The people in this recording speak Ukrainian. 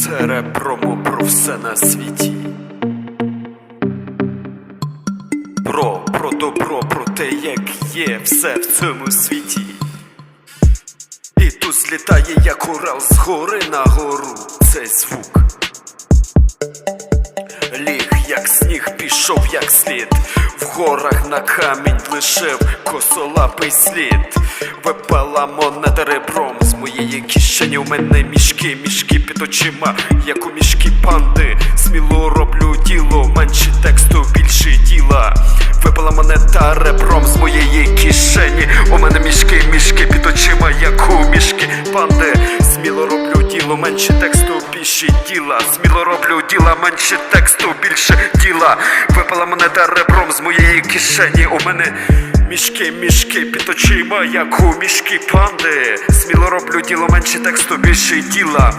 Це реп-промо про все на світі. Про, про добро, про те, як є все в цьому світі. І тут злітає, як урал з гори на гору цей звук. Ліг, як сніг, пішов, як слід. В горах на камінь лишив косолапий слід. Випала монета ребром з моєї кишені. У мене мішки, мішки під очима, як у мішки панди. Сміло роблю діло, менше тексту, більше діла. Випала монета ребром з моєї кишені. У мене мішки, мішки під очима, як у мішки панди. Сміло роблю діло, менше тексту, більше діла. Сміло роблю діла, менше тексту, більше діла. Випала монета ребром з моєї кишені. У мене мішки, мішки під очима, як у мішки панди. Сміло роблю діло, менше тексту, більше діла.